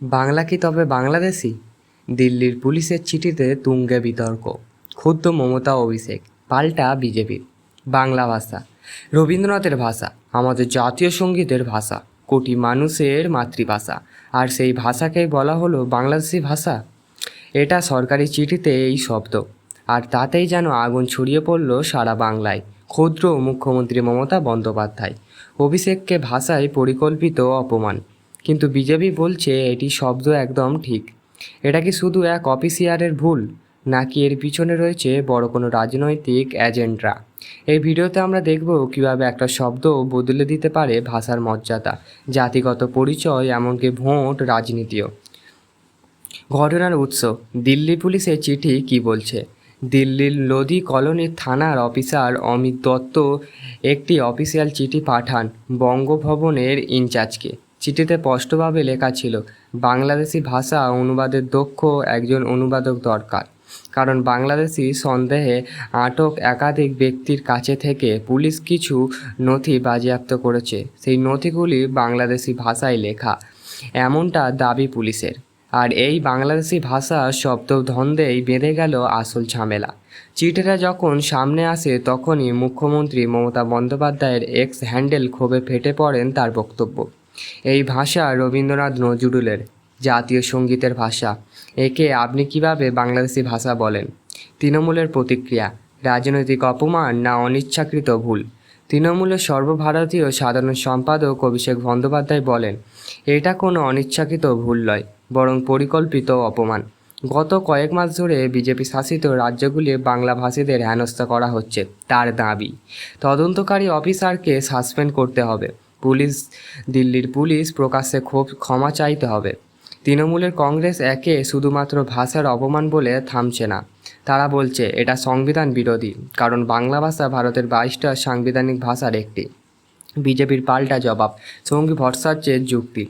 বাংলা কি তবে বাংলাদেশি? দিল্লির পুলিশের চিঠিতে তুঙ্গে বিতর্ক ক্ষুদ্র মমতা অভিষেক, পাল্টা বিজেপির, বাংলা ভাষা, রবীন্দ্রনাথের ভাষা, আমাদের জাতীয় সঙ্গীতের ভাষা, কোটি মানুষের মাতৃভাষা, আর সেই ভাষাকেই বলা হলো বাংলাদেশি ভাষা? এটা সরকারি চিঠিতে এই শব্দ, আর তাতেই যেন আগুন ছড়িয়ে পড়ল সারা বাংলায়, ক্ষুদ্র মুখ্যমন্ত্রী মমতা বন্দ্যোপাধ্যায়। অভিষেককে ভাষায় পরিকল্পিত অপমান কিন্তু বিজেপি বলছে এটি শব্দ একদম ঠিক। এটা কি শুধু এক অফিসিয়ারের ভুল, নাকি এর পিছনে রয়েছে বড় কোনো রাজনৈতিক এজেন্ডা? এই ভিডিওতে আমরা দেখব কীভাবে একটা শব্দ বদলে দিতে পারে ভাষার মর্যাদা, জাতিগত পরিচয়, এমনকি ভোট, রাজনীতিও। ঘটনার উৎস, দিল্লি পুলিশের চিঠি কি বলছে? দিল্লির লোদি কলোনির থানার অফিসার অমিত দত্ত একটি অফিসিয়াল চিঠি পাঠান বঙ্গভবনের ইনচার্জকে। চিঠিতে স্পষ্টভাবে লেখা ছিল, বাংলাদেশি ভাষা অনুবাদের দক্ষ একজন অনুবাদক দরকার। কারণ বাংলাদেশি সন্দেহে আটক একাধিক ব্যক্তির কাছে থেকে পুলিশ কিছু নথি বাজেয়াপ্ত করেছে। সেই নথিগুলি বাংলাদেশি ভাষায় লেখা। এমনটা দাবি পুলিশের। আর এই বাংলাদেশি ভাষা শব্দ ধন্দেই বেঁধে গেল আসল ঝামেলা। চিঠিটা যখন সামনে আসে, তখনই মুখ্যমন্ত্রী মমতা বন্দ্যোপাধ্যায়ের এক্স হ্যান্ডেল ক্ষোভে ফেটে পড়েন তার বক্তব্য। এই ভাষা রবীন্দ্রনাথ নজরুলের জাতীয় সঙ্গীতের ভাষা। একে আপনি কীভাবে বাংলাদেশি ভাষা বলেন? তৃণমূলের প্রতিক্রিয়া, রাজনৈতিক অপমান না অনিচ্ছাকৃত ভুল? তৃণমূলের সর্বভারতীয় সাধারণ সম্পাদক অভিষেক বন্দ্যোপাধ্যায় বলেন, এটা কোনো অনিচ্ছাকৃত ভুল নয়, বরং পরিকল্পিত অপমান। গত কয়েক মাস ধরে বিজেপি শাসিত রাজ্যগুলি বাংলাভাষীদের হেনস্থা করা হচ্ছে, তার দাবি। তদন্তকারী অফিসারকে সাসপেন্ড করতে হবে। পুলিশ, দিল্লির পুলিশ প্রকাশ্যে ক্ষোভ, ক্ষমা চাইতে হবে। তৃণমূলের কংগ্রেস একে শুধুমাত্র ভাষার অপমান বলে থামছে না। তারা বলছে, এটা সংবিধান বিরোধী, কারণ বাংলা ভাষা ভারতের বাইশটা সাংবিধানিক ভাষার একটি। বিজেপির পাল্টা জবাব, সঙ্গী ভট্টাচার্যের যুক্তি।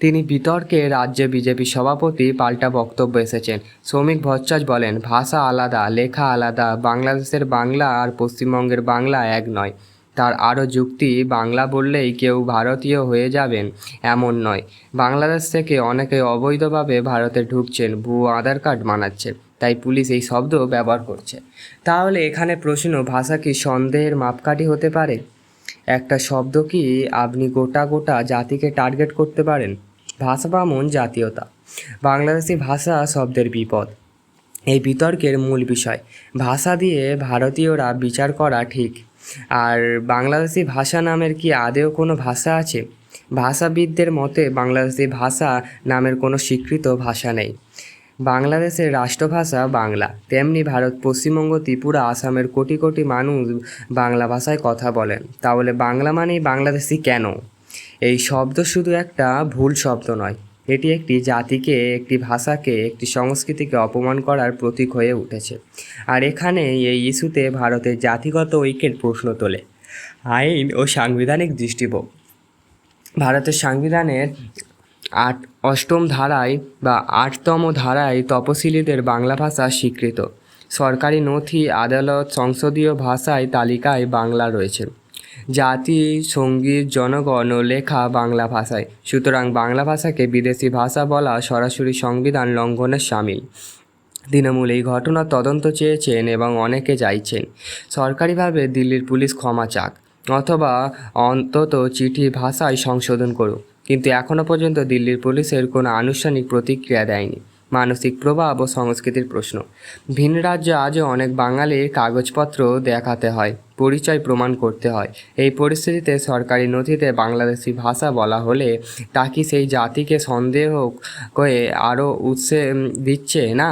তিনি বিতর্কে রাজ্যে বিজেপি সভাপতি পাল্টা বক্তব্য এসেছেন। শ্রমিক ভট্টাচার্য বলেন, ভাষা আলাদা, লেখা আলাদা, বাংলাদেশের বাংলা আর পশ্চিমবঙ্গের বাংলা এক নয়। তার আরও যুক্তি, বাংলা বললেই কেউ ভারতীয় হয়ে যাবেন এমন নয়। বাংলাদেশ থেকে অনেকে অবৈধভাবে ভারতে ঢুকছেন, ভুয়ো আধার কার্ড বানাচ্ছে তাই পুলিশ এই শব্দ ব্যবহার করছে। তাহলে এখানে প্রশ্ন, ভাষা কি সন্দেহের মাপকাঠি হতে পারে? একটা শব্দ কি আপনি গোটা গোটা জাতিকে টার্গেট করতে পারেন? ভাষা বামন জাতীয়তা। বাংলাদেশি ভাষা শব্দের বিপদ। এই বিতর্কের মূল বিষয়, ভাষা দিয়ে ভারতীয়রা বিচার করা ঠিক। আর বাংলাদেশি ভাষা নামের কি আদেও কোনো ভাষা আছে? ভাষাবিদদের মতে বাংলাদেশি ভাষা নামের কোনো স্বীকৃত ভাষা নেই। বাংলাদেশের রাষ্ট্রভাষা বাংলা। তেমনি ভারত, পশ্চিমবঙ্গ, ত্রিপুরা, আসামের কোটি কোটি মানুষ বাংলা ভাষায় কথা বলেন। তাহলে বাংলা মানেই বাংলাদেশি কেন? এই শব্দ শুধু একটা ভুল শব্দ নয়। এটি একটি জাতিকে, একটি ভাষাকে, একটি সংস্কৃতিকে অপমান করার প্রতীক হয়ে উঠেছে। আর এখানে এই ইস্যুতে ভারতের জাতিগত ঐক্যের প্রশ্ন তোলে। আইন ও সাংবিধানিক দৃষ্টিভোগ ভারতের সংবিধানের আট, অষ্টম ধারায় বা আটতম ধারায় তপশিলীদের বাংলা ভাষা স্বীকৃত। সরকারি নথি, আদালত, সংসদীয় ভাষায় তালিকায় বাংলা রয়েছে। জাতি, সংগীত, জনগণ ও লেখা বাংলা ভাষায়। সুতরাং বাংলা ভাষাকে বিদেশি ভাষা বলা সরাসরি সংবিধান লঙ্ঘনের সামিল। তৃণমূল এই ঘটনার তদন্ত চেয়েছেন এবং অনেকে চাইছেন। সরকারিভাবে দিল্লির পুলিশ ক্ষমা চাক অথবা অন্তত চিঠি ভাষায় সংশোধন করুক। কিন্তু এখনও পর্যন্ত দিল্লির পুলিশের কোনো আনুষ্ঠানিক প্রতিক্রিয়া দেয়নি। মানসিক প্রভাব ও সংস্কৃতির প্রশ্ন। ভিন রাজ্যে আজও অনেক বাঙালির কাগজপত্র দেখাতে হয়, পরিচয় প্রমাণ করতে হয়। এই পরিস্থিতিতে সরকারি নথিতে বাংলাদেশি ভাষা বলা হলে তা কি সেই জাতিকে সন্দেহ করে আরও উৎসে দিচ্ছে না?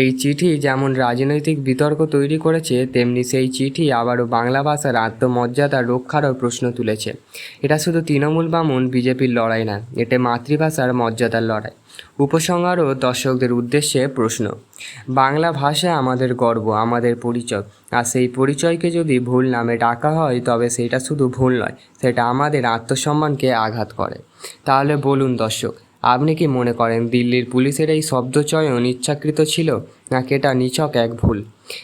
এই চিঠি যেমন রাজনৈতিক বিতর্ক তৈরি করেছে, তেমনি সেই চিঠি আবারও বাংলা ভাষার আত্মমর্যাদা রক্ষারও প্রশ্ন তুলেছে। এটা শুধু তৃণমূল বামুন, বিজেপির লড়াই না এটা মাতৃভাষার মর্যাদার লড়াই। উপসংহার ও দর্শকদের উদ্দেশ্যে প্রশ্ন। বাংলা ভাষা আমাদের গর্ব, আমাদের পরিচয়। আর সেই পরিচয়কে যদি ভুল নামে ডাকা হয়, তবে সেটা শুধু ভুল নয়, সেটা আমাদের আত্মসম্মানকে আঘাত করে। তাহলে বলুন দর্শক, আপনি কি মনে করেন দিল্লির পুলিশের এই শব্দচয়ন ইচ্ছাকৃত ছিল, নাকি এটা নিছক এক ভুল?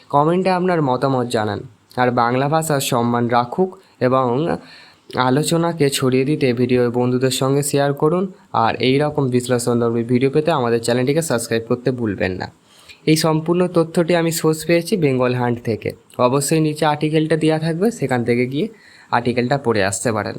কমেন্টে আপনার মতামত জানান। আর বাংলা ভাষার সম্মান রাখুক এবং আলোচনাকে ছড়িয়ে দিতে ভিডিও বন্ধুদের সঙ্গে শেয়ার করুন আর এই রকম বিশ্লেষণধর্মী ভিডিও পেতে আমাদের চ্যানেলটিকে সাবস্ক্রাইব করতে ভুলবেন না। এই সম্পূর্ণ তথ্যটি আমি সোর্স পেয়েছি বেঙ্গল হান্ট থেকে। অবশ্যই নিচে আর্টিকেলটা দেওয়া থাকবে, সেখান থেকে গিয়ে আর্টিকেলটা পড়ে আসতে পারেন।